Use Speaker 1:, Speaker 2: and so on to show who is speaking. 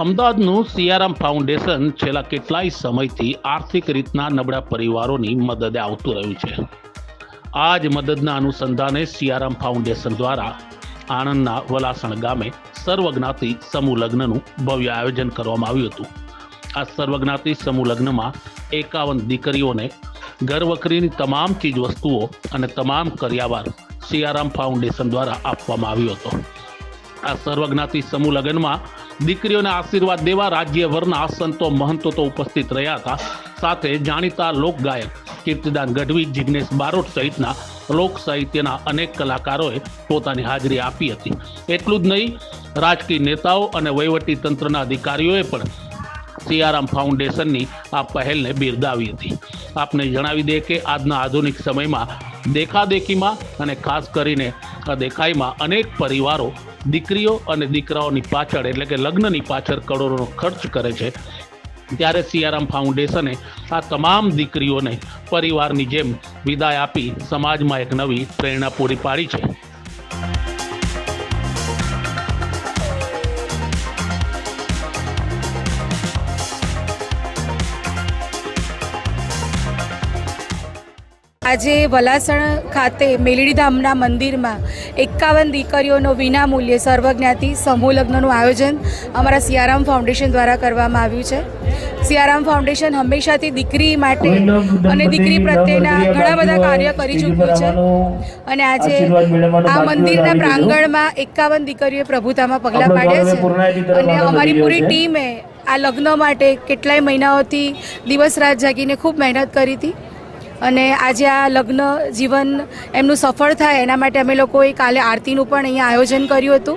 Speaker 1: અમદાવાદનું સિયારામ ફાઉન્ડેશન છેલ્લા કેટલાય સમયથી આર્થિક રીતના નબળા પરિવારોની મદદે આવતું રહ્યું છે. આ જ મદદના અનુસંધાને સિયારામ ફાઉન્ડેશન દ્વારા આણંદના વલાસણ ગામે સર્વજ્ઞાતિ સમૂહ લગ્નનું ભવ્ય આયોજન કરવામાં આવ્યું હતું. આ સર્વજ્ઞાતિ સમૂહ લગ્નમાં એકાવન દીકરીઓને ઘરવકરીની તમામ ચીજ વસ્તુઓ અને તમામ કર્યાવાર સિયારામ ફાઉન્ડેશન દ્વારા આપવામાં આવ્યો હતો. આ સર્વજ્ઞાતિ સમૂહ લગ્નમાં દીકરીઓને આશીર્વાદ દેવા રાજ્યભરના સંતો મહંતો તો ઉપસ્થિત રહ્યા હતા. સાથે જાણીતા લોકગાયક, કીર્તિદાન ગઢવી, જિગ્નેશ બારોટ સહિતના લોક સાહિત્યના અનેક કલાકારોએ પોતાની હાજરી આપી હતી. એટલું જ નહીં, રાજકીય નેતાઓ અને વહીવટી તંત્રના અધિકારીઓએ પણ સિયારામ ફાઉન્ડેશનની આ પહેલને બિરદાવી હતી. આપને જણાવી દે કે આજના આધુનિક સમયમાં દેખાદેખીમાં અને ખાસ કરીને દેખાઈમાં અનેક પરિવારો દીકરીઓ અને દીકરાઓની પાછળ, એટલે કે લગ્નની પાછળ કરોડોનો ખર્ચ કરે છે. ત્યારે સિયારામ ફાઉન્ડેશને આ તમામ દીકરીઓને પરિવારની જેમ વિદાય આપી સમાજમાં એક નવી પ્રેરણા પૂરી પાડી છે.
Speaker 2: આજે વલાસણ ખાતે મેલડીધામના મંદિરમાં એકાવન દીકરીઓનો વિનામૂલ્યે સર્વજ્ઞાતિ સમૂહ લગ્નનું આયોજન અમારા સિયારામ ફાઉન્ડેશન દ્વારા કરવામાં આવ્યું છે. સિયારામ ફાઉન્ડેશન હંમેશાથી દીકરી માટે અને દીકરી પ્રત્યેના ઘણા બધા કાર્ય કરી ચૂક્યું છે. અને આજે આ મંદિરના પ્રાંગણમાં એકાવન દીકરીઓએ પ્રભુતામાં પગલાં પાડ્યા છે. અને અમારી પૂરી ટીમે આ લગ્ન માટે કેટલાય મહિનાઓથી દિવસ રાત જાગીને ખૂબ મહેનત કરી હતી. અને આજે આ લગ્ન જીવન એમનું સફળ થાય એના માટે અમે લોકોએ કાલે આરતીનું પણ અહીંયા આયોજન કર્યું હતું.